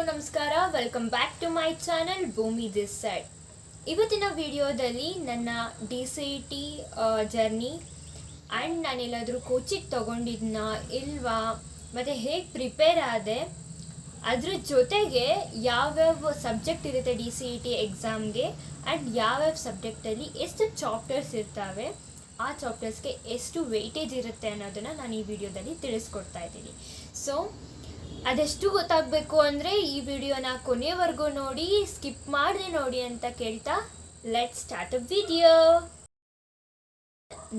ನಮಸ್ಕಾರ. Welcome back to my channel Bhoomi this side ಇವತ್ತಿನ ವಿಡಿಯೋದಲ್ಲಿ ನನ್ನ D C T journey and ನಾನೆಲ್ಲಾದರೂ coaching ತೊಗೊಂಡಿದ್ನ ಇಲ್ವಾ? ಮತ್ತು ಹೇಗೆ ಪ್ರಿಪೇರ್ ಆದೆ? ಅದ್ರ ಜೊತೆಗೆ ಯಾವ್ಯಾವ ಸಬ್ಜೆಕ್ಟ್ ಇರುತ್ತೆ ಡಿ ಸಿ ಇ ಟಿ ಎಕ್ಸಾಮ್ಗೆ ಆ್ಯಂಡ್ ಯಾವ್ಯಾವ ಸಬ್ಜೆಕ್ಟಲ್ಲಿ ಎಷ್ಟು ಚಾಪ್ಟರ್ಸ್ ಇರ್ತವೆ? ಆ ಚಾಪ್ಟರ್ಸ್ಗೆ ಎಷ್ಟು ವೆಯ್ಟೇಜ್ ಇರುತ್ತೆ ಅನ್ನೋದನ್ನು ನಾನು ಈ ವಿಡಿಯೋದಲ್ಲಿ ತಿಳಿಸ್ಕೊಡ್ತಾ ಇದ್ದೀನಿ. ಸೊ ಅದೆಷ್ಟು ಗೊತ್ತಾಗಬೇಕು ಅಂದರೆ ಈ ವಿಡಿಯೋನ ಕೊನೆವರೆಗೂ ನೋಡಿ, ಸ್ಕಿಪ್ ಮಾಡಿದೆ ನೋಡಿ ಅಂತ ಕೇಳ್ತಾ ಲೆಟ್ ಸ್ಟಾರ್ಟ್ ಅ ವಿಡಿಯೋ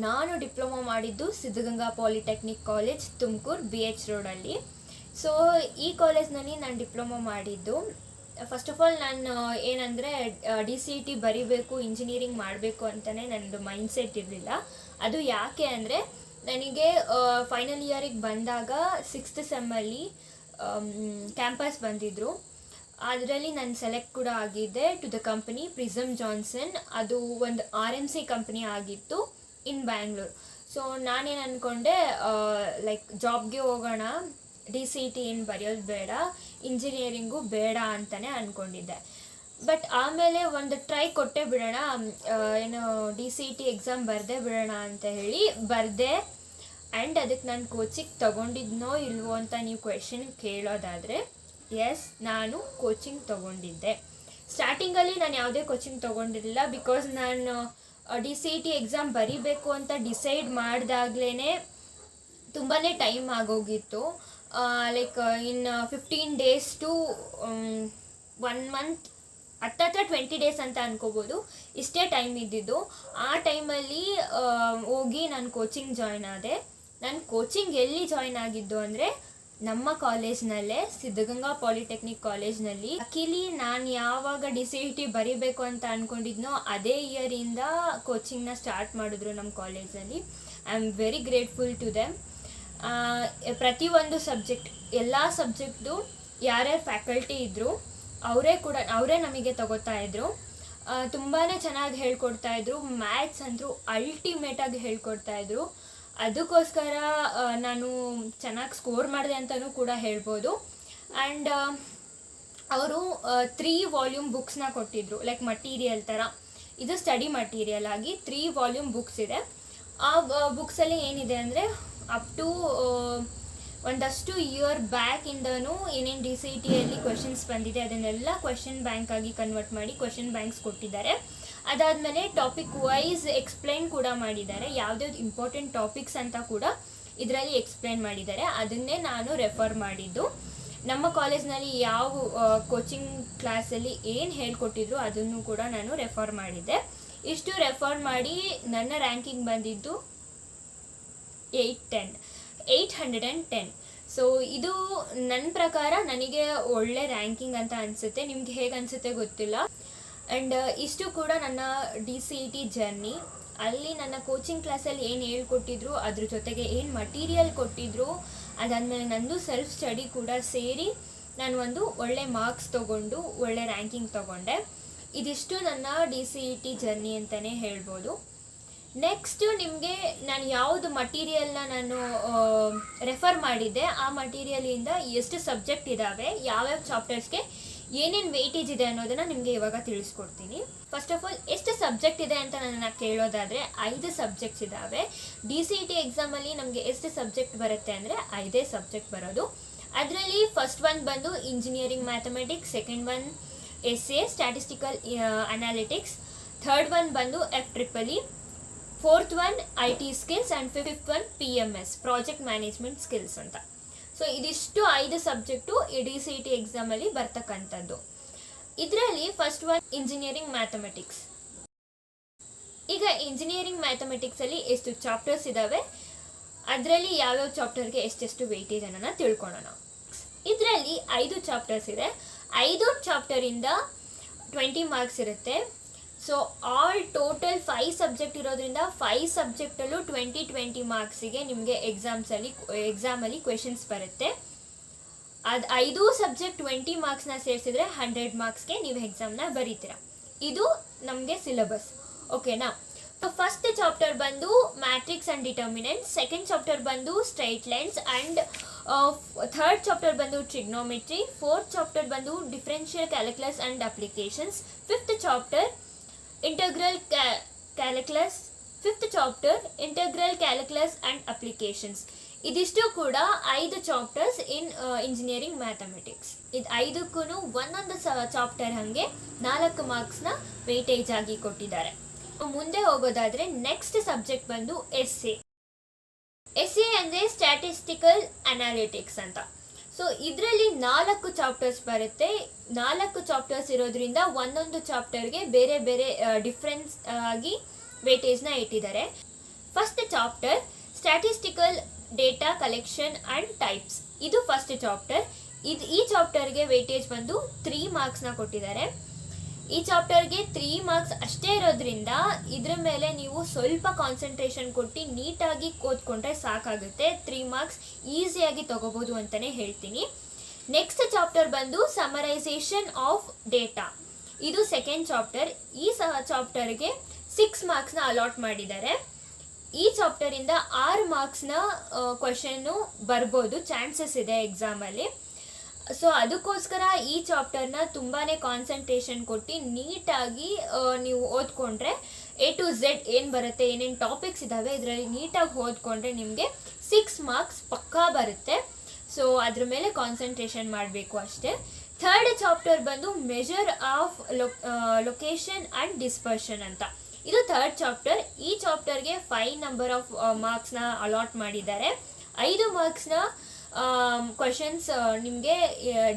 ನಾನು ಡಿಪ್ಲೊಮಾ ಮಾಡಿದ್ದು Siddaganga polytechnic college Tumakuru B H ರೋಡಲ್ಲಿ ಸೊ ಈ ಕಾಲೇಜ್ನಲ್ಲಿ ನಾನು ಡಿಪ್ಲೊಮಾ ಮಾಡಿದ್ದು. ಫಸ್ಟ್ ಆಫ್ ಆಲ್ ನಾನು ಏನಂದರೆ ಡಿ ಸಿ ಟಿ ಬರಿಬೇಕು ಇಂಜಿನಿಯರಿಂಗ್ ಮಾಡಬೇಕು ಅಂತಲೇ ನನ್ನದು ಮೈಂಡ್ಸೆಟ್ ಇರಲಿಲ್ಲ. ಅದು ಯಾಕೆ ಅಂದರೆ, ನನಗೆ ಫೈನಲ್ ಇಯರಿಗೆ ಬಂದಾಗ ಸಿಕ್ಸ್ತ್ ಸೆಮ್ಮಲ್ಲಿ ಕ್ಯಾಂಪಸ್ ಬಂದಿದ್ದರು ಅದರಲ್ಲಿ ನಾನು ಸೆಲೆಕ್ಟ್ ಕೂಡ ಆಗಿದ್ದೆ to the company Prism Johnson ಅದು ಒಂದು ಆರ್ ಎಂ ಸಿ ಕಂಪನಿ ಆಗಿತ್ತು ಇನ್ ಬ್ಯಾಂಗ್ಳೂರು ಸೊ ನಾನೇನು ಅಂದ್ಕೊಂಡೆ ಲೈಕ್ ಜಾಬ್ಗೆ ಹೋಗೋಣ ಡಿ ಸಿ ಟಿ ಏನು ಬರೆಯೋದು ಬೇಡ ಇಂಜಿನಿಯರಿಂಗು ಬೇಡ ಅಂತಲೇ ಅಂದ್ಕೊಂಡಿದ್ದೆ ಬಟ್ ಆಮೇಲೆ ಒಂದು ಟ್ರೈ ಕೊಟ್ಟೆ ಬಿಡೋಣ ಏನು ಡಿ ಸಿ ಟಿ ಎಕ್ಸಾಮ್ ಬರದೇ ಬಿಡೋಣ ಅಂತ ಹೇಳಿ ಬರದೆ ಆ್ಯಂಡ್ ಅದಕ್ಕೆ ನಾನು ಕೋಚಿಂಗ್ ತೊಗೊಂಡಿದ್ನೋ ಇಲ್ವೋ ಅಂತ ನೀವು ಕ್ವೆಶನ್ ಕೇಳೋದಾದರೆ ಎಸ್ ನಾನು ಕೋಚಿಂಗ್ ತಗೊಂಡಿದ್ದೆ. ಸ್ಟಾರ್ಟಿಂಗಲ್ಲಿ ನಾನು ಯಾವುದೇ ಕೋಚಿಂಗ್ ತೊಗೊಂಡಿರಲಿಲ್ಲ ಬಿಕಾಸ್ ನಾನು ಡಿ ಸಿ ಟಿ ಎಕ್ಸಾಮ್ ಬರಿಬೇಕು ಅಂತ ಡಿಸೈಡ್ ಮಾಡಿದಾಗ್ಲೇ ತುಂಬಾ ಟೈಮ್ ಆಗೋಗಿತ್ತು. Like in fifteen days to one month ಹತ್ತತ್ರ ಟ್ವೆಂಟಿ ಡೇಸ್ ಅಂತ ಅನ್ಕೋಬೋದು. ಇಷ್ಟೇ ಟೈಮ್ ಇದ್ದಿದ್ದು. ಆ ಟೈಮಲ್ಲಿ ಹೋಗಿ ನಾನು ಕೋಚಿಂಗ್ ಜಾಯ್ನ್ ಆದೆ. ನಾನು ಕೋಚಿಂಗ್ ಎಲ್ಲಿ ಜಾಯ್ನ್ ಆಗಿದ್ದು ಅಂದರೆ ನಮ್ಮ ಕಾಲೇಜ್ನಲ್ಲೇ ಸಿದ್ಧಗಂಗಾ ಪಾಲಿಟೆಕ್ನಿಕ್ ಕಾಲೇಜ್ನಲ್ಲಿ ಅಕಿಲಿ ನಾನು ಯಾವಾಗ ಡಿ ಸಿ ಟಿ ಬರಿಬೇಕು ಅಂತ ಅನ್ಕೊಂಡಿದ್ನೋ ಅದೇ ಇಯರಿಂದ ಕೋಚಿಂಗ್ನ ಸ್ಟಾರ್ಟ್ ಮಾಡಿದ್ರು ನಮ್ಮ ಕಾಲೇಜಲ್ಲಿ I am very grateful to them ಪ್ರತಿಯೊಂದು ಸಬ್ಜೆಕ್ಟ್ ಎಲ್ಲ ಸಬ್ಜೆಕ್ಟ್ದು ಯಾರ್ಯಾರು ಫ್ಯಾಕಲ್ಟಿ ಇದ್ದರು ಅವರೇ ಕೂಡ, ಅವರೇ ನಮಗೆ ತಗೋತಾ ಇದ್ರು. ತುಂಬಾ ಚೆನ್ನಾಗಿ ಹೇಳ್ಕೊಡ್ತಾ ಇದ್ರು. ಮ್ಯಾಥ್ಸ್ ಅಂತೂ ಅಲ್ಟಿಮೇಟಾಗಿ ಹೇಳ್ಕೊಡ್ತಾ ಇದ್ರು. ಅದಕ್ಕೋಸ್ಕರ ನಾನು ಚೆನ್ನಾಗಿ ಸ್ಕೋರ್ ಮಾಡಿದೆ ಅಂತಲೂ ಕೂಡ ಹೇಳ್ಬೋದು. ಆ್ಯಂಡ್ ಅವರು ತ್ರೀ ವಾಲ್ಯೂಮ್ ಬುಕ್ಸ್ನ ಕೊಟ್ಟಿದ್ರು ಲೈಕ್ ಮಟೀರಿಯಲ್ ಥರ ಇದು ಸ್ಟಡಿ ಮಟೀರಿಯಲ್ ಆಗಿ ತ್ರೀ ವಾಲ್ಯೂಮ್ ಬುಕ್ಸ್ ಇದೆ. ಆ ಬುಕ್ಸಲ್ಲಿ ಏನಿದೆ ಅಂದರೆ ಅಪ್ ಟು ಒಂದಷ್ಟು ಇಯರ್ ಬ್ಯಾಕಿಂದನೂ ಏನೇನು ಡಿ ಸಿ ಟಿಯಲ್ಲಿ ಕ್ವೆಶನ್ಸ್ ಬಂದಿದೆ, ಅದನ್ನೆಲ್ಲ ಕ್ವೆಶನ್ ಬ್ಯಾಂಕ್ ಆಗಿ ಕನ್ವರ್ಟ್ ಮಾಡಿ ಕ್ವೆಶನ್ ಬ್ಯಾಂಕ್ಸ್ ಕೊಟ್ಟಿದ್ದಾರೆ. ಅದಾದಮೇಲೆ ಟಾಪಿಕ್ ವೈಸ್ ಎಕ್ಸ್ಪ್ಲೈನ್ ಕೂಡ ಮಾಡಿದ್ದಾರೆ. ಯಾವ್ದ್ಯಾವ್ದು ಇಂಪಾರ್ಟೆಂಟ್ ಟಾಪಿಕ್ಸ್ ಅಂತ ಕೂಡ ಇದರಲ್ಲಿ ಎಕ್ಸ್ಪ್ಲೈನ್ ಮಾಡಿದ್ದಾರೆ. ಅದನ್ನೇ ನಾನು ರೆಫರ್ ಮಾಡಿದ್ದು. ನಮ್ಮ ಕಾಲೇಜ್ನಲ್ಲಿ ಯಾವ ಕೋಚಿಂಗ್ ಕ್ಲಾಸಲ್ಲಿ ಏನು ಹೇಳ್ಕೊಟ್ಟಿದ್ರು ಅದನ್ನು ಕೂಡ ನಾನು ರೆಫರ್ ಮಾಡಿದ್ದೆ. ಇಷ್ಟು ರೆಫರ್ ಮಾಡಿ ನನ್ನ ರ್ಯಾಂಕಿಂಗ್ ಬಂದಿದ್ದು eight ten eight hundred and ten so ಇದು ನನ್ನ ಪ್ರಕಾರ ನನಗೆ ಒಳ್ಳೆ ರ್ಯಾಂಕಿಂಗ್ ಅಂತ ಅನಿಸುತ್ತೆ. ನಿಮ್ಗೆ ಹೇಗೆ ಅನಿಸುತ್ತೆ ಗೊತ್ತಿಲ್ಲ. ಆ್ಯಂಡ್ ಇಷ್ಟು ಕೂಡ ನನ್ನ D C E T journey ಅಲ್ಲಿ ನನ್ನ ಕೋಚಿಂಗ್ ಕ್ಲಾಸಲ್ಲಿ ಏನು ಹೇಳ್ಕೊಟ್ಟಿದ್ರು, ಅದ್ರ ಜೊತೆಗೆ ಏನು ಮಟೀರಿಯಲ್ ಕೊಟ್ಟಿದ್ರು, ಅದಾದಮೇಲೆ ನಂದು ಸೆಲ್ಫ್ ಸ್ಟಡಿ ಕೂಡ ಸೇರಿ ನಾನು ಒಂದು ಒಳ್ಳೆ ಮಾರ್ಕ್ಸ್ ತೊಗೊಂಡು, ಒಳ್ಳೆ ರ್ಯಾಂಕಿಂಗ್ ತೊಗೊಂಡೆ. ಇದಿಷ್ಟು ನನ್ನ D C E T journey ಅಂತಲೇ ಹೇಳ್ಬೋದು. ನೆಕ್ಸ್ಟು ನಿಮಗೆ ನಾನು ಯಾವುದು ಮಟೀರಿಯಲ್ನ ನಾನು ರೆಫರ್ ಮಾಡಿದ್ದೆ, ಆ ಮಟೀರಿಯಲಿಂದ ಎಷ್ಟು ಸಬ್ಜೆಕ್ಟ್ ಇದ್ದಾವೆ ಯಾವ್ಯಾವ ಚಾಪ್ಟರ್ಸ್ಗೆ ಏನೇನು ವೆಯ್ಟೇಜ್ ಇದೆ ಅನ್ನೋದನ್ನು ನಿಮಗೆ ಇವಾಗ ತಿಳಿಸ್ಕೊಡ್ತೀನಿ. ಫಸ್ಟ್ ಆಫ್ ಆಲ್ ಎಷ್ಟು ಸಬ್ಜೆಕ್ಟ್ ಇದೆ ಅಂತ ನನ್ನ ಕೇಳೋದಾದರೆ ಐದು ಸಬ್ಜೆಕ್ಟ್ಸ್ ಇದ್ದಾವೆ ಡಿ ಸಿ ಟಿ ಎಕ್ಸಾಮಲ್ಲಿ ನಮಗೆ ಎಷ್ಟು ಸಬ್ಜೆಕ್ಟ್ ಬರುತ್ತೆ ಅಂದರೆ ಐದೇ ಸಬ್ಜೆಕ್ಟ್ ಬರೋದು. ಅದರಲ್ಲಿ ಫಸ್ಟ್ ಒನ್ ಬಂದು engineering mathematics second one S A statistical analytics third one ಬಂದು F triple E fourth one I T skills and fifth one P M S project management skills ಅಂತ. So ಇದಿಷ್ಟು ಐದು subject ಈ D C T ಎಕ್ಸಾಮಲ್ಲಿ ಬರ್ತಕ್ಕಂಥದ್ದು. ಇದರಲ್ಲಿ first one engineering mathematics ಈಗ engineering ಮ್ಯಾಥಮೆಟಿಕ್ಸಲ್ಲಿ ಎಷ್ಟು ಚಾಪ್ಟರ್ಸ್ ಇದ್ದಾವೆ ಅದರಲ್ಲಿ ಯಾವ್ಯಾವ ಚಾಪ್ಟರ್ಗೆ ಎಷ್ಟೆಷ್ಟು ವೆಯ್ಟೇಜ್ ಅನ್ನೋಣ ತಿಳ್ಕೊಳ್ಳೋಣ ಇದರಲ್ಲಿ ಐದು ಚಾಪ್ಟರ್ಸ್ ಇದೆ. ಐದು ಚಾಪ್ಟರಿಂದ ಟ್ವೆಂಟಿ ಮಾರ್ಕ್ಸ್ ಇರುತ್ತೆ. So all total five subject ಇರೋದ್ರಿಂದ ಫೈವ್ ಸಬ್ಜೆಕ್ಟಲ್ಲೂ ಟ್ವೆಂಟಿ ಟ್ವೆಂಟಿ ಮಾರ್ಕ್ಸಿಗೆ ನಿಮಗೆ ಎಕ್ಸಾಮ್ಸಲ್ಲಿ ಎಕ್ಸಾಮಲ್ಲಿ ಕ್ವೆಶನ್ಸ್ ಬರುತ್ತೆ. ಅದು ಐದು ಸಬ್ಜೆಕ್ಟ್ ಟ್ವೆಂಟಿ ಮಾರ್ಕ್ಸ್ನ ಸೇರಿಸಿದ್ರೆ ಹಂಡ್ರೆಡ್ ಮಾರ್ಕ್ಸ್ಗೆ ನೀವು ಎಕ್ಸಾಮ್ನ ಬರೀತೀರ. ಇದು ನಮಗೆ ಸಿಲೆಬಸ್ ಓಕೆನಾ ಫಸ್ಟ್ ಚಾಪ್ಟರ್ ಬಂದು matrix and determinant second chapter ಬಂದು straight lines and third chapter ಬಂದು ಟ್ರಿಗ್ನೋಮೆಟ್ರಿ ಫೋರ್ತ್ ಚಾಪ್ಟರ್ ಬಂದು differential calculus and applications fifth chapter integral calculus fifth chapter integral calculus and applications ಇದಿಷ್ಟು ಕೂಡ ಐದು ಚಾಪ್ಟರ್ಸ್ ಇನ್ ಇಂಜಿನಿಯರಿಂಗ್ ಮ್ಯಾಥಮೆಟಿಕ್ಸ್ ಇದು ಐದಕ್ಕೂ ಒಂದೊಂದು ಸ chapter ಹಾಗೆ ನಾಲ್ಕು ಮಾರ್ಕ್ಸ್ನ ವೇಟೇಜ್ ಆಗಿ ಕೊಟ್ಟಿದ್ದಾರೆ. ಮುಂದೆ ಹೋಗೋದಾದರೆ ನೆಕ್ಸ್ಟ್ ಸಬ್ಜೆಕ್ಟ್ ಬಂದು ಎಸ್ ಎ ಎಸ್ ಎ ಅಂದರೆ ಸ್ಟ್ಯಾಟಿಸ್ಟಿಕಲ್ ಅನಾಲಿಟಿಕ್ಸ್ ಅಂತ. ಸೊ ಇದರಲ್ಲಿ ನಾಲ್ಕು ಚಾಪ್ಟರ್ಸ್ ಬರುತ್ತೆ. ನಾಲ್ಕು ಚಾಪ್ಟರ್ಸ್ ಇರೋದ್ರಿಂದ ಒಂದೊಂದು ಚಾಪ್ಟರ್ಗೆ ಬೇರೆ ಬೇರೆ ಡಿಫ್ರೆನ್ಸ್ ಆಗಿ ವೇಟೇಜ್ನ ಇಟ್ಟಿದ್ದಾರೆ. First chapter statistical data collection and types ಇದು ಫಸ್ಟ್ ಚಾಪ್ಟರ್ ಇದು, ಈ ಚಾಪ್ಟರ್ಗೆ ವೇಟೇಜ್ ಬಂದು ತ್ರೀ ಮಾರ್ಕ್ಸ್ನ ಕೊಟ್ಟಿದ್ದಾರೆ. ಈ ಚಾಪ್ಟರ್ಗೆ ತ್ರೀ ಮಾರ್ಕ್ಸ್ ಅಷ್ಟೇ ಇರೋದ್ರಿಂದ ಇದ್ರ ಮೇಲೆ ನೀವು ಸ್ವಲ್ಪ ಕಾನ್ಸಂಟ್ರೇಷನ್ ಕೊಟ್ಟು ನೀಟಾಗಿ ಓದ್ಕೊಂಡ್ರೆ ಸಾಕಾಗುತ್ತೆ. ತ್ರೀ ಮಾರ್ಕ್ಸ್ ಈಸಿಯಾಗಿ ತಗೋಬೋದು ಅಂತಲೇ ಹೇಳ್ತೀನಿ. ನೆಕ್ಸ್ಟ್ ಚಾಪ್ಟರ್ ಬಂದು ಸಮರೈಸೇಷನ್ ಆಫ್ ಡೇಟಾ ಇದು ಸೆಕೆಂಡ್ ಚಾಪ್ಟರ್ ಈ ಸಹ ಚಾಪ್ಟರ್ಗೆ ಸಿಕ್ಸ್ ಮಾರ್ಕ್ಸ್ನ ಅಲಾಟ್ ಮಾಡಿದ್ದಾರೆ. ಈ ಚಾಪ್ಟರಿಂದ ಆರು ಮಾರ್ಕ್ಸ್ನ ಕ್ವಶನ್ನು ಬರ್ಬೋದು ಚಾನ್ಸಸ್ ಇದೆ ಎಕ್ಸಾಮಲ್ಲಿ ಸೊ ಅದಕ್ಕೋಸ್ಕರ ಈ ಚಾಪ್ಟರ್ನ ತುಂಬಾ ಕಾನ್ಸಂಟ್ರೇಷನ್ ಕೊಟ್ಟು ನೀಟಾಗಿ ನೀವು ಓದ್ಕೊಂಡ್ರೆ ಎ ಟು ಝೆಡ್ ಏನು ಬರುತ್ತೆ, ಏನೇನು ಟಾಪಿಕ್ಸ್ ಇದ್ದಾವೆ ಇದರಲ್ಲಿ ನೀಟಾಗಿ ಓದ್ಕೊಂಡ್ರೆ ನಿಮಗೆ ಸಿಕ್ಸ್ ಮಾರ್ಕ್ಸ್ ಪಕ್ಕಾ ಬರುತ್ತೆ. ಸೊ ಅದ್ರ ಮೇಲೆ ಕಾನ್ಸಂಟ್ರೇಷನ್ ಮಾಡಬೇಕು ಅಷ್ಟೇ. ಥರ್ಡ್ ಚಾಪ್ಟರ್ ಬಂದು measure of location and dispersion ಅಂತ. ಇದು ಥರ್ಡ್ ಚಾಪ್ಟರ್ ಈ ಚಾಪ್ಟರ್ಗೆ ಫೈವ್ ನಂಬರ್ ಆಫ್ ಮಾರ್ಕ್ಸ್ನ ಅಲಾಟ್ ಮಾಡಿದ್ದಾರೆ. ಐದು ಮಾರ್ಕ್ಸ್ನ ಕ್ವಶನ್ಸ್ ನಿಮಗೆ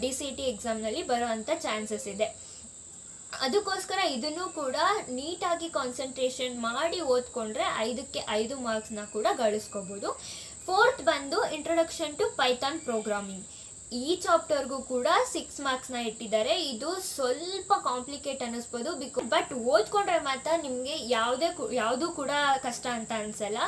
ಡಿ ಸಿ ಟಿ ಎಕ್ಸಾಮ್ನಲ್ಲಿ ಬರೋವಂಥ ಚಾನ್ಸಸ್ ಇದೆ. ಅದಕ್ಕೋಸ್ಕರ ಇದನ್ನು ಕೂಡ ನೀಟಾಗಿ ಕಾನ್ಸಂಟ್ರೇಷನ್ ಮಾಡಿ ಓದ್ಕೊಂಡ್ರೆ ಐದಕ್ಕೆ ಐದು ಮಾರ್ಕ್ಸ್ನ ಕೂಡ ಗಳಿಸ್ಕೋಬೋದು. ಫೋರ್ತ್ ಬಂದು ಇಂಟ್ರೊಡಕ್ಷನ್ ಟು ಪೈಥಾನ್ ಪ್ರೋಗ್ರಾಮಿಂಗ್ ಈ ಚಾಪ್ಟರ್ಗೂ ಕೂಡ ಸಿಕ್ಸ್ ಮಾರ್ಕ್ಸ್ನ ಇಟ್ಟಿದ್ದಾರೆ. ಇದು ಸ್ವಲ್ಪ ಕಾಂಪ್ಲಿಕೇಟ್ ಅನ್ನಿಸ್ಬೋದು ಬಿಕಾ ಬಟ್ ಓದ್ಕೊಂಡ್ರೆ ಮಾತ್ರ ನಿಮಗೆ ಯಾವುದೇ ಯಾವುದೂ ಕೂಡ ಕಷ್ಟ ಅಂತ ಅನಿಸಲ್ಲ.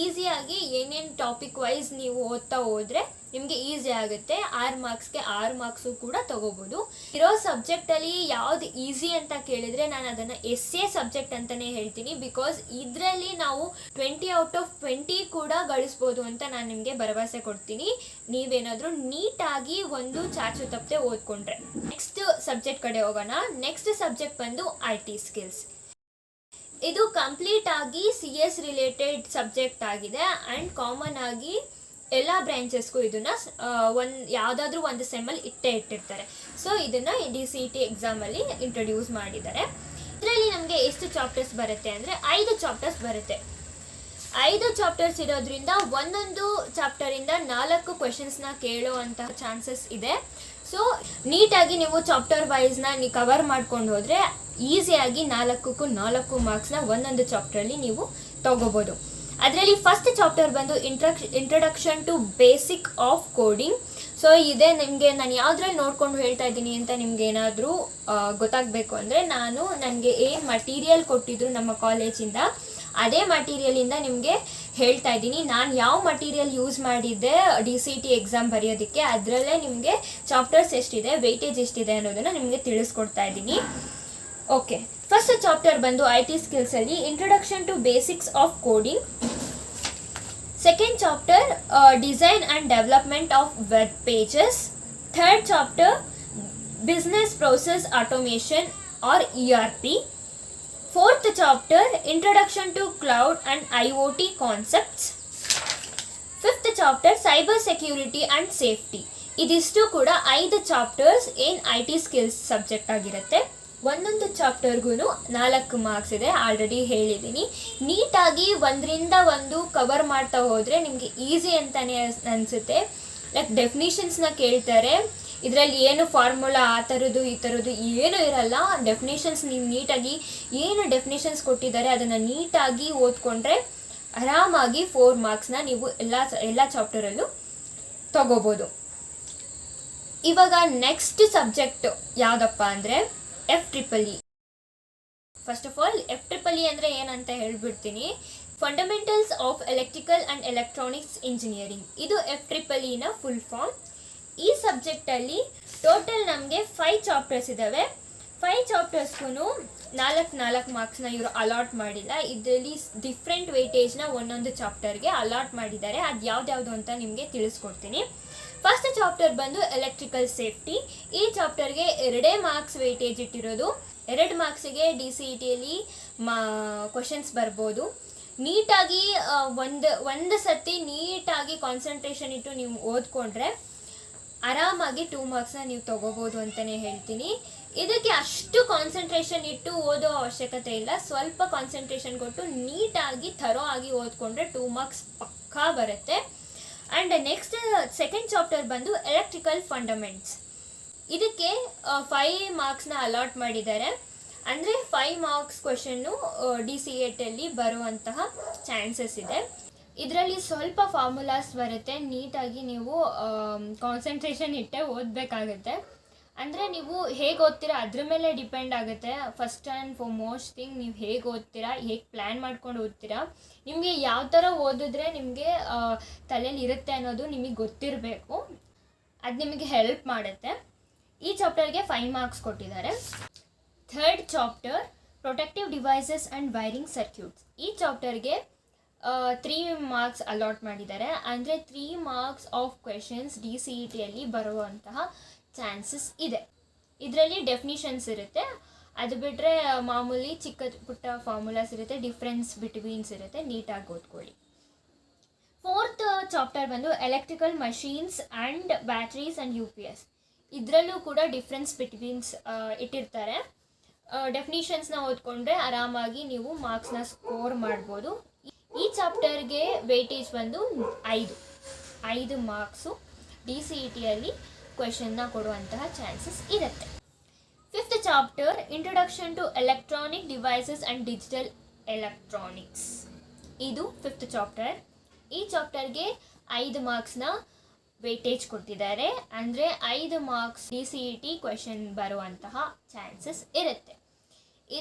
ಈಸಿಯಾಗಿ ಏನೇನು ಟಾಪಿಕ್ ವೈಸ್ ನೀವು ಓದ್ತಾ ಹೋದ್ರೆ ನಿಮಗೆ ಈಸಿ ಆಗುತ್ತೆ. ಆರು ಮಾರ್ಕ್ಸ್ಗೆ ಆರು ಮಾರ್ಕ್ಸು ಕೂಡ ತೊಗೋಬೋದು. ಇರೋ ಸಬ್ಜೆಕ್ಟಲ್ಲಿ ಯಾವ್ದು ಈಸಿ ಅಂತ ಕೇಳಿದರೆ ನಾನು ಅದನ್ನು ಎಸ್ ಎ ಸಬ್ಜೆಕ್ಟ್ ಅಂತಲೇ ಹೇಳ್ತೀನಿ. ಬಿಕಾಸ್ ಇದರಲ್ಲಿ ನಾವು ಟ್ವೆಂಟಿ ಔಟ್ ಆಫ್ ಟ್ವೆಂಟಿ ಕೂಡ ಗಳಿಸ್ಬೋದು ಅಂತ ನಾನು ನಿಮಗೆ ಭರವಸೆ ಕೊಡ್ತೀನಿ. ನೀವೇನಾದರೂ ನೀಟಾಗಿ ಒಂದು ಚಾಚು ತಪ್ಪದೆ ಓದ್ಕೊಂಡ್ರೆ. ನೆಕ್ಸ್ಟ್ ಸಬ್ಜೆಕ್ಟ್ ಕಡೆ ಹೋಗೋಣ. ನೆಕ್ಸ್ಟ್ ಸಬ್ಜೆಕ್ಟ್ ಬಂದು ಐ ಟಿ ಸ್ಕಿಲ್ಸ್ ಇದು ಕಂಪ್ಲೀಟ್ ಆಗಿ ಸಿ ಎಸ್ ರಿಲೇಟೆಡ್ ಸಬ್ಜೆಕ್ಟ್ ಆಗಿದೆ. ಆ್ಯಂಡ್ ಕಾಮನ್ ಆಗಿ ಎಲ್ಲ ಬ್ರಾಂಚಸ್ಗೂ ಇದನ್ನ ಒಂದು ಯಾವುದಾದ್ರೂ ಒಂದು ಸೆಮ್ಮಲ್ಲಿ ಇಟ್ಟೇ ಇಟ್ಟಿರ್ತಾರೆ. ಸೊ ಇದನ್ನ ಡಿ ಸಿ ಟಿ ಎಕ್ಸಾಮಲ್ಲಿ ಇಂಟ್ರೊಡ್ಯೂಸ್ ಮಾಡಿದ್ದಾರೆ. ಇದರಲ್ಲಿ ನಮಗೆ ಎಷ್ಟು ಚಾಪ್ಟರ್ಸ್ ಬರುತ್ತೆ ಅಂದರೆ ಐದು ಚಾಪ್ಟರ್ಸ್ ಬರುತ್ತೆ. ಐದು ಚಾಪ್ಟರ್ಸ್ ಇರೋದ್ರಿಂದ ಒಂದೊಂದು ಚಾಪ್ಟರಿಂದ ನಾಲ್ಕು ಕ್ವೆಶನ್ಸ್ನ ಅಂತ ಚಾನ್ಸಸ್ ಇದೆ. ಸೊ ನೀಟಾಗಿ ನೀವು ಚಾಪ್ಟರ್ ವೈಸ್ನ ನೀವು ಕವರ್ ಮಾಡ್ಕೊಂಡು ಹೋದರೆ ಈಸಿಯಾಗಿ ನಾಲ್ಕಕ್ಕೂ ನಾಲ್ಕು ಮಾರ್ಕ್ಸ್ನ ಒಂದೊಂದು ಚಾಪ್ಟರಲ್ಲಿ ನೀವು ತಗೋಬೋದು. ಅದರಲ್ಲಿ ಫಸ್ಟ್ ಚಾಪ್ಟರ್ ಬಂದು intro introduction to basic of coding so ಇದೇ ನಿಮಗೆ ನಾನು ಯಾವುದ್ರಲ್ಲಿ ನೋಡ್ಕೊಂಡು ಹೇಳ್ತಾ ಇದ್ದೀನಿ ಅಂತ ನಿಮ್ಗೆ ಏನಾದರೂ ಗೊತ್ತಾಗಬೇಕು ಅಂದರೆ ನಾನು ನನಗೆ ಏನು ಮಟೀರಿಯಲ್ ಕೊಟ್ಟಿದ್ರು ನಮ್ಮ ಕಾಲೇಜಿಂದ ಅದೇ ಮಟೀರಿಯಲಿಂದ ನಿಮಗೆ ಹೇಳ್ತಾ ಇದ್ದೀನಿ. ನಾನು ಯಾವ ಮಟೀರಿಯಲ್ ಯೂಸ್ ಮಾಡಿದ್ದೆ ಡಿ ಸಿ ಟಿ ಎಕ್ಸಾಮ್ ಬರೆಯೋದಕ್ಕೆ, ಅದರಲ್ಲೇ ನಿಮಗೆ ಚಾಪ್ಟರ್ಸ್ ಎಷ್ಟಿದೆ ವೆಯ್ಟೇಜ್ ಎಷ್ಟಿದೆ ಅನ್ನೋದನ್ನು ನಿಮಗೆ ತಿಳಿಸ್ಕೊಡ್ತಾ ಇದ್ದೀನಿ. ಓಕೆ ಫಸ್ಟ್ ಚಾಪ್ಟರ್ ಬಂದು I T ಸ್ಕಿಲ್ಸಲ್ಲಿ introduction to basics of coding second chapter design and development of web pages third chapter business process automation R E R P fourth chapter introduction to cloud and I O T concepts fifth chapter cyber security and safety ಇದಿಷ್ಟು ಕೂಡ ಐದು chapters ಏನು I T skills subject ಆಗಿರುತ್ತೆ. ಒಂದೊಂದು ಚಾಪ್ಟರ್ಗೂ ನಾಲ್ಕು marks ಇದೆ, already ಹೇಳಿದ್ದೀನಿ. ನೀಟಾಗಿ ಒಂದರಿಂದ ಒಂದು ಕವರ್ ಮಾಡ್ತಾ ಹೋದರೆ ನಿಮಗೆ ಈಸಿ ಅಂತಲೇ ಅನಿಸುತ್ತೆ. ಲೈಕ್ ಡೆಫಿನೇಷನ್ಸ್ನ ಕೇಳ್ತಾರೆ. ಇದರಲ್ಲಿ ಏನು ಫಾರ್ಮುಲಾ ಆ ಥರದ್ದು ಈ ಥರದ್ದು ಏನೂ ಇರಲ್ಲ. ಡೆಫಿನೇಷನ್ಸ್ ನೀವು ನೀಟಾಗಿ ಏನು ಡೆಫಿನೇಷನ್ಸ್ ಕೊಟ್ಟಿದ್ದಾರೆ ಅದನ್ನು ನೀಟಾಗಿ ಓದ್ಕೊಂಡ್ರೆ ಆರಾಮಾಗಿ ಫೋರ್ ಮಾರ್ಕ್ಸ್ನ ನೀವು ಎಲ್ಲ ಎಲ್ಲ ಚಾಪ್ಟರಲ್ಲೂ ತಗೋಬೋದು. ಇವಾಗ ನೆಕ್ಸ್ಟ್ ಸಬ್ಜೆಕ್ಟ್ ಯಾವುದಪ್ಪ ಅಂದರೆ F triple first of all F triple E ಅಂದರೆ ಏನಂತ ಹೇಳ್ಬಿಡ್ತೀನಿ. Fundamentals of electrical and electronics engineering ಇದು ಎಫ್ ಟ್ರಿಪಲ್ ಫುಲ್ ಫಾರ್ಮ್ ಈ ಸಬ್ಜೆಕ್ಟಲ್ಲಿ ಟೋಟಲ್ ನಮಗೆ ಫೈವ್ ಚಾಪ್ಟರ್ಸ್ ಇದ್ದಾವೆ ಫೈವ್ ಚಾಪ್ಟರ್ಸ್ಗೂ ನಾಲ್ಕು ನಾಲ್ಕು ಮಾರ್ಕ್ಸ್ನ ಇವರು ಅಲಾಟ್ ಮಾಡಿಲ್ಲ. ಇದರಲ್ಲಿ ಡಿಫ್ರೆಂಟ್ ವೆಯ್ಟೇಜ್ನ ಒಂದೊಂದು ಚಾಪ್ಟರ್ಗೆ ಅಲಾಟ್ ಮಾಡಿದ್ದಾರೆ. ಅದು ಯಾವ್ದ್ಯಾವುದು ಅಂತ ನಿಮಗೆ ತಿಳಿಸ್ಕೊಡ್ತೀನಿ. ಫಸ್ಟ್ ಚಾಪ್ಟರ್ ಬಂದು ಎಲೆಕ್ಟ್ರಿಕಲ್ ಸೇಫ್ಟಿ ಈ ಚಾಪ್ಟರ್ಗೆ ಎರಡೇ ಮಾರ್ಕ್ಸ್ ವೆಯ್ಟೇಜ್ ಇಟ್ಟಿರೋದು. ಎರಡು ಮಾರ್ಕ್ಸಿಗೆ ಡಿ ಸಿ ಇ ಟಿಯಲ್ಲಿ ಮಾ ಕ್ವಶನ್ಸ್ ಬರ್ಬೋದು. ನೀಟಾಗಿ ಒಂದು ಒಂದು ಸತಿ ನೀಟಾಗಿ ಕಾನ್ಸಂಟ್ರೇಷನ್ ಇಟ್ಟು ನೀವು ಓದ್ಕೊಂಡ್ರೆ ಆರಾಮಾಗಿ ಟೂ ಮಾರ್ಕ್ಸ್ನ ನೀವು ತೊಗೋಬೋದು ಅಂತಲೇ ಹೇಳ್ತೀನಿ. ಇದಕ್ಕೆ ಅಷ್ಟು ಕಾನ್ಸಂಟ್ರೇಷನ್ ಇಟ್ಟು ಓದೋ ಅವಶ್ಯಕತೆ ಇಲ್ಲ. ಸ್ವಲ್ಪ ಕಾನ್ಸಂಟ್ರೇಷನ್ ಕೊಟ್ಟು ನೀಟಾಗಿ ಥರೋ ಆಗಿ ಓದ್ಕೊಂಡ್ರೆ ಟೂ ಮಾರ್ಕ್ಸ್ ಪಕ್ಕಾ ಬರುತ್ತೆ. ಆ್ಯಂಡ್ ನೆಕ್ಸ್ಟ್ ಸೆಕೆಂಡ್ ಚಾಪ್ಟರ್ ಬಂದು ಎಲೆಕ್ಟ್ರಿಕಲ್ ಫಂಡಮೆಂಟ್ಸ್ ಇದಕ್ಕೆ ಫೈವ್ ಮಾರ್ಕ್ಸ್ನ ಅಲಾಟ್ ಮಾಡಿದ್ದಾರೆ. ಅಂದರೆ five marks question D C ಎಟ್ಟಲ್ಲಿ ಬರುವಂತಹ ಚಾನ್ಸಸ್ ಇದೆ. ಇದರಲ್ಲಿ ಸ್ವಲ್ಪ ಫಾರ್ಮುಲಾಸ್ ಬರುತ್ತೆ. ನೀಟಾಗಿ ನೀವು ಕಾನ್ಸಂಟ್ರೇಷನ್ ಇಟ್ಟೆ ಓದಬೇಕಾಗತ್ತೆ. ಅಂದರೆ ನೀವು ಹೇಗೆ ಓದ್ತೀರಾ? ಅದ್ರ ಮೇಲೆ ಡಿಪೆಂಡ್ ಆಗುತ್ತೆ. First and foremost thing ನೀವು ಹೇಗೆ ಓದ್ತೀರಾ? ಹೇಗೆ ಪ್ಲ್ಯಾನ್ ಮಾಡ್ಕೊಂಡು ಓದ್ತೀರಾ? ನಿಮಗೆ ಯಾವ ಥರ ಓದಿದ್ರೆ ನಿಮಗೆ ತಲೆಯಲ್ಲಿ ಇರುತ್ತೆ ಅನ್ನೋದು ನಿಮಗೆ ಗೊತ್ತಿರಬೇಕು. ಅದು ನಿಮಗೆ ಹೆಲ್ಪ್ ಮಾಡುತ್ತೆ. ಈ ಚಾಪ್ಟರ್ಗೆ ಫೈವ್ ಮಾರ್ಕ್ಸ್ ಕೊಟ್ಟಿದ್ದಾರೆ. Third chapter protective devices and wiring circuits ಈ ಚಾಪ್ಟರ್ಗೆ ತ್ರೀ ಮಾರ್ಕ್ಸ್ ಅಲಾಟ್ ಮಾಡಿದ್ದಾರೆ. ಅಂದರೆ three marks of questions D C E ಟಿಯಲ್ಲಿ ಬರುವಂತಹ ಚಾನ್ಸಸ್ ಇದೆ. ಇದರಲ್ಲಿ ಡೆಫಿನಿಷನ್ಸ್ ಇರುತ್ತೆ. ಅದು ಬಿಟ್ಟರೆ ಮಾಮೂಲಿ ಚಿಕ್ಕ ಪುಟ್ಟ ಫಾರ್ಮುಲಾಸ್ ಇರುತ್ತೆ ಡಿಫ್ರೆನ್ಸ್ ಬಿಟ್ವೀನ್ಸ್ ಇರುತ್ತೆ ನೀಟಾಗಿ ಓದ್ಕೊಳ್ಳಿ. ಫೋರ್ತ್ ಚಾಪ್ಟರ್ ಬಂದು electrical machines and batteries and U P S ಇದರಲ್ಲೂ ಕೂಡ ಡಿಫ್ರೆನ್ಸ್ ಬಿಟ್ವೀನ್ಸ್ ಇಟ್ಟಿರ್ತಾರೆ. ಡೆಫಿನಿಷನ್ಸ್ನ ಓದ್ಕೊಂಡ್ರೆ ಆರಾಮಾಗಿ ನೀವು ಮಾರ್ಕ್ಸ್ನ ಸ್ಕೋರ್ ಮಾಡ್ಬೋದು. ಈ ಚಾಪ್ಟರ್ಗೆ ವೇಟೇಜ್ ಬಂದು ಐದು. ಐದು ಮಾರ್ಕ್ಸು ಡಿ ಸಿ ಇ ಟಿಯಲ್ಲಿ ಕ್ವೆಶನ್ನ ಕೊಡುವಂತಹ ಚಾನ್ಸಸ್ ಇರುತ್ತೆ. Fifth chapter introduction to electronic devices and digital electronics ಇದು ಫಿಫ್ತ್ ಚಾಪ್ಟರ್ ಈ ಚಾಪ್ಟರ್ಗೆ ಐದು ಮಾರ್ಕ್ಸ್ನ ವೇಟೇಜ್ ಕೊಟ್ಟಿದ್ದಾರೆ ಅಂದರೆ ಐದು marks D C E T question ಬರುವಂತಹ ಚಾನ್ಸಸ್ ಇರುತ್ತೆ.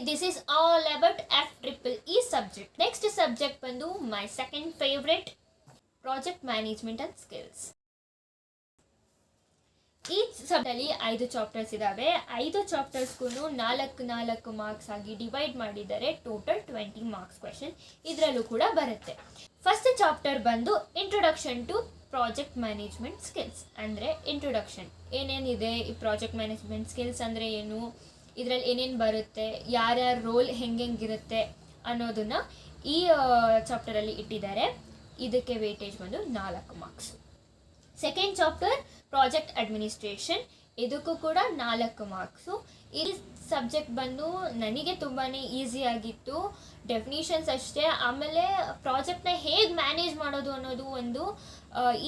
This is all about F triple ಈ ಸಬ್ಜೆಕ್ಟ್ ನೆಕ್ಸ್ಟ್ ಸಬ್ಜೆಕ್ಟ್ ಬಂದು my second favourite project management and skills ಈ ಸಬ್ಜೆಕ್ಟಲ್ಲಿ ಐದು ಚಾಪ್ಟರ್ಸ್ ಇದ್ದಾವೆ ಐದು ಚಾಪ್ಟರ್ಸ್ಗೂ ನಾಲ್ಕು ನಾಲ್ಕು ಮಾರ್ಕ್ಸ್ ಆಗಿ ಡಿವೈಡ್ ಮಾಡಿದ್ದಾರೆ ಟೋಟಲ್ ಟ್ವೆಂಟಿ ಮಾರ್ಕ್ಸ್ ಕ್ವೆಶನ್ ಇದರಲ್ಲೂ ಕೂಡ ಬರುತ್ತೆ. ಫಸ್ಟ್ ಚಾಪ್ಟರ್ ಬಂದು introduction to project management skills ಅಂದರೆ ಇಂಟ್ರೊಡಕ್ಷನ್ ಏನೇನಿದೆ ಈ ಪ್ರಾಜೆಕ್ಟ್ ಮ್ಯಾನೇಜ್ಮೆಂಟ್ ಸ್ಕಿಲ್ಸ್ ಅಂದರೆ ಏನು? ಇದರಲ್ಲಿ ಏನೇನು ಬರುತ್ತೆ? ಯಾರ್ಯಾರ ರೋಲ್ ಹೆಂಗೆಂಗಿರುತ್ತೆ ಅನ್ನೋದನ್ನು ಈ ಚಾಪ್ಟರಲ್ಲಿ ಇಟ್ಟಿದ್ದಾರೆ. ಇದಕ್ಕೆ ವೇಟೇಜ್ ಬಂದು ನಾಲ್ಕು marks second chapter project administration ಇದಕ್ಕೂ ಕೂಡ ನಾಲ್ಕು ಮಾರ್ಕ್ಸು ಈ ಸಬ್ಜೆಕ್ಟ್ ಬಂದು ನನಗೆ ತುಂಬಾ ಈಸಿ ಆಗಿತ್ತು. ಡೆಫಿನಿಷನ್ಸ್ ಅಷ್ಟೇ. ಆಮೇಲೆ ಪ್ರಾಜೆಕ್ಟ್ನ ಹೇಗೆ ಮ್ಯಾನೇಜ್ ಮಾಡೋದು ಅನ್ನೋದು ಒಂದು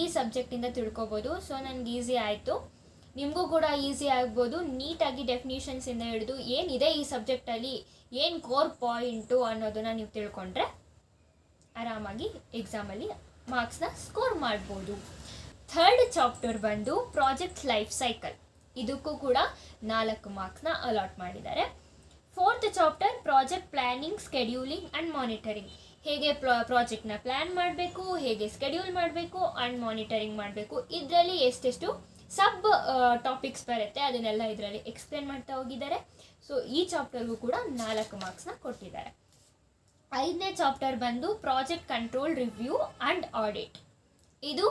ಈ ಸಬ್ಜೆಕ್ಟಿಂದ ತಿಳ್ಕೊಬೋದು. ಸೊ ನನಗೆ ಈಸಿ ಆಯಿತು. ನಿಮಗೂ ಕೂಡ ಈಸಿ ಆಗ್ಬೋದು. ನೀಟಾಗಿ ಡೆಫಿನೇಷನ್ಸಿಂದ ಹಿಡಿದು ಏನಿದೆ ಈ ಸಬ್ಜೆಕ್ಟಲ್ಲಿ ಏನು ಕೋರ್ ಪಾಯಿಂಟು ಅನ್ನೋದನ್ನು ನೀವು ತಿಳ್ಕೊಂಡ್ರೆ ಆರಾಮಾಗಿ ಎಕ್ಸಾಮಲ್ಲಿ ಮಾರ್ಕ್ಸ್ನ ಸ್ಕೋರ್ ಮಾಡ್ಬೋದು. ಥರ್ಡ್ ಚಾಪ್ಟರ್ ಬಂದು ಪ್ರಾಜೆಕ್ಟ್ ಲೈಫ್ ಸೈಕಲ್. ಇದಕ್ಕೂ ಕೂಡ ನಾಲ್ಕು ಮಾರ್ಕ್ಸ್ನ ಅಲಾಟ್ ಮಾಡಿದ್ದಾರೆ. Fourth chapter, project planning scheduling and monitoring. ಹೇಗೆ ಪ್ರಾಜೆಕ್ಟ್ನ ಪ್ಲ್ಯಾನ್ ಮಾಡಬೇಕು, ಹೇಗೆ ಸ್ಕೆಡ್ಯೂಲ್ ಮಾಡಬೇಕು ಆ್ಯಂಡ್ ಮಾನಿಟರಿಂಗ್ ಮಾಡಬೇಕು, ಇದರಲ್ಲಿ ಎಷ್ಟೆಷ್ಟು ಸಬ್ ಟಾಪಿಕ್ಸ್ ಬರುತ್ತೆ ಅದನ್ನೆಲ್ಲ ಇದರಲ್ಲಿ ಎಕ್ಸ್ಪ್ಲೇನ್ ಮಾಡ್ತಾ ಹೋಗಿದ್ದಾರೆ. ಸೊ, ಈ ಚಾಪ್ಟರ್ಗೂ ಕೂಡ ನಾಲ್ಕು ಮಾರ್ಕ್ಸ್ನ ಕೊಟ್ಟಿದ್ದಾರೆ. ಐದನೇ ಚಾಪ್ಟರ್ ಬಂದು project control review and audit. ಇದು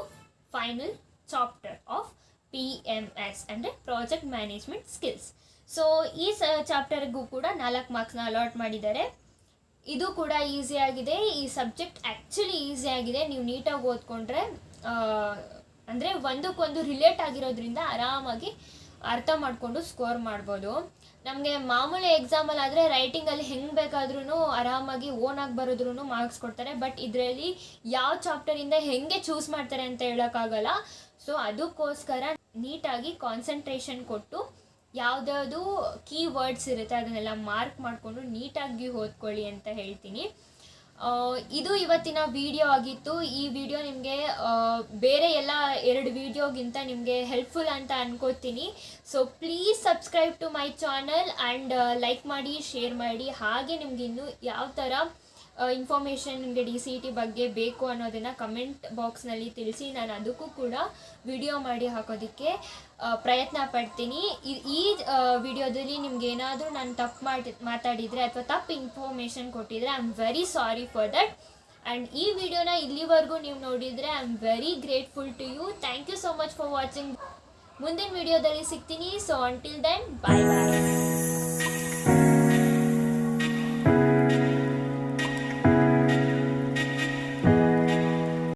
final chapter of P M S ಅಂದರೆ ಪ್ರಾಜೆಕ್ಟ್ ಮ್ಯಾನೇಜ್ಮೆಂಟ್ ಸ್ಕಿಲ್ಸ್ ಸೊ ಈ ಸ ಚಾಪ್ಟರ್ಗೂ ಕೂಡ ನಾಲ್ಕು ಮಾರ್ಕ್ಸ್ನ ಅಲಾಟ್ ಮಾಡಿದ್ದಾರೆ. ಇದು ಕೂಡ ಈಸಿ ಆಗಿದೆ. ಈ ಸಬ್ಜೆಕ್ಟ್ ಆ್ಯಕ್ಚುಲಿ ಆಗಿದೆ. ನೀವು ನೀಟಾಗಿ ಓದ್ಕೊಂಡ್ರೆ ಅಂದರೆ ಒಂದಕ್ಕೊಂದು ರಿಲೇಟ್ ಆಗಿರೋದ್ರಿಂದ ಆರಾಮಾಗಿ ಅರ್ಥ ಮಾಡಿಕೊಂಡು ಸ್ಕೋರ್ ಮಾಡ್ಬೋದು. ನಮಗೆ ಮಾಮೂಲಿ ಎಕ್ಸಾಮಲ್ಲಿ ಆದರೆ ರೈಟಿಂಗಲ್ಲಿ ಹೆಂಗೆ ಬೇಕಾದ್ರೂ ಆರಾಮಾಗಿ ಓನಾಗಿ ಬರೋದ್ರೂ ಮಾರ್ಕ್ಸ್ ಕೊಡ್ತಾರೆ. ಬಟ್ ಇದರಲ್ಲಿ ಯಾವ ಚಾಪ್ಟರಿಂದ ಹೆಂಗೆ ಚೂಸ್ ಮಾಡ್ತಾರೆ ಅಂತ ಹೇಳೋಕ್ಕಾಗಲ್ಲ. ಸೊ ಅದಕ್ಕೋಸ್ಕರ ನೀಟಾಗಿ ಕಾನ್ಸಂಟ್ರೇಷನ್ ಕೊಟ್ಟು ಯಾವುದ್ಯಾವುದು ಕೀ ವರ್ಡ್ಸ್ ಇರುತ್ತೆ, ಅದನ್ನೆಲ್ಲ ಮಾರ್ಕ್ ಮಾಡಿಕೊಂಡು ನೀಟಾಗಿ ಓದ್ಕೊಳ್ಳಿ ಅಂತ ಹೇಳ್ತೀನಿ. ಇದು ಇವತ್ತಿನ ವಿಡಿಯೋ ಆಗಿತ್ತು. ಈ ವಿಡಿಯೋ ನಿಮಗೆ ಬೇರೆ ಎಲ್ಲ ಎರಡು ವಿಡಿಯೋಗಿಂತ ನಿಮಗೆ ಹೆಲ್ಪ್ಫುಲ್ ಅಂತ ಅನ್ಕೋತೀನಿ. So please subscribe to my channel and like ಮಾಡಿ ಶೇರ್ ಮಾಡಿ. ಹಾಗೆ ನಿಮ್ಗೆ ಇನ್ನೂ ಯಾವ ಥರ ಇನ್ಫಾರ್ಮೇಷನ್ ನಿಮಗೆ ಡಿ ಸಿ ಟಿ ಬಗ್ಗೆ ಬೇಕು ಅನ್ನೋದನ್ನು ಕಮೆಂಟ್ ಬಾಕ್ಸ್ನಲ್ಲಿ ತಿಳಿಸಿ, ನಾನು ಅದಕ್ಕೂ ಕೂಡ ವಿಡಿಯೋ ಮಾಡಿ ಹಾಕೋದಕ್ಕೆ ಪ್ರಯತ್ನ ಪಡ್ತೀನಿ. ಈ- ವಿಡಿಯೋದಲ್ಲಿ ನಿಮ್ಗೆ ಏನಾದರೂ ನಾನು ತಪ್ಪು ಮಾಡಿ, ಮಾತಾಡಿದರೆ ಅಥವಾ ತಪ್ಪು ಇನ್ಫಾರ್ಮೇಷನ್ ಕೊಟ್ಟಿದ್ರೆ I am very sorry for that and ಈ ವಿಡಿಯೋನ ಇಲ್ಲಿವರೆಗೂ ನೀವು ನೋಡಿದರೆ I am very grateful to you thank you so much for watching ಮುಂದಿನ ವಿಡಿಯೋದಲ್ಲಿ ಸಿಗ್ತೀನಿ. So until then bye bye